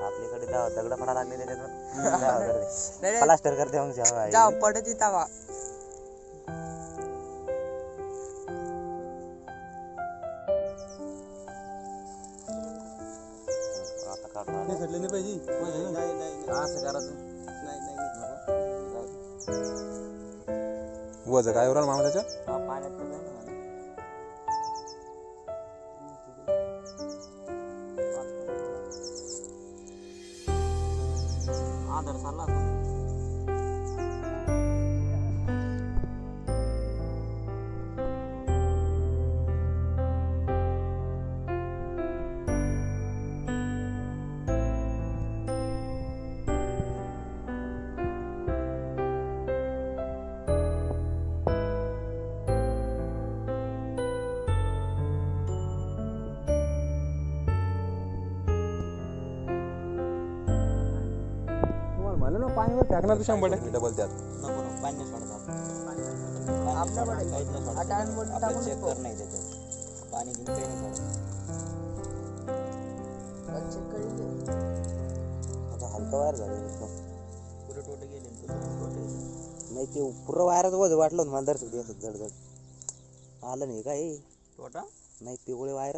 आपल्याकडे दहा दगड पडा लागले त्याच्यातून नाही प्लास्टर करते मग जाऊ पडत तवा नाही पाहिजे. असं करायचं वज काय उराल मामा त्याच्या हा, पाण्यात तर जाईल ना. आदर चालला आता. म्हणलं ना पाण्यावर टाकणार तू शंभर टक्के डबल त्यात नको नको, पाणी नाही सोडायचं आपण. पाणी काहीच सोडायचं. आपल्याला check. कर नाही त्याच्यात. पाणी घेऊन काही नाही सोडायचं. आता हलका वायर झाले एकदम पुरे टोटे गेले ना तुझे टोटे. नाही ते पुरं वायरच वज वाटलं होतं मला दर्शक दिवस जड जड आलं नाही काय टोटा नाही पिवळे वायर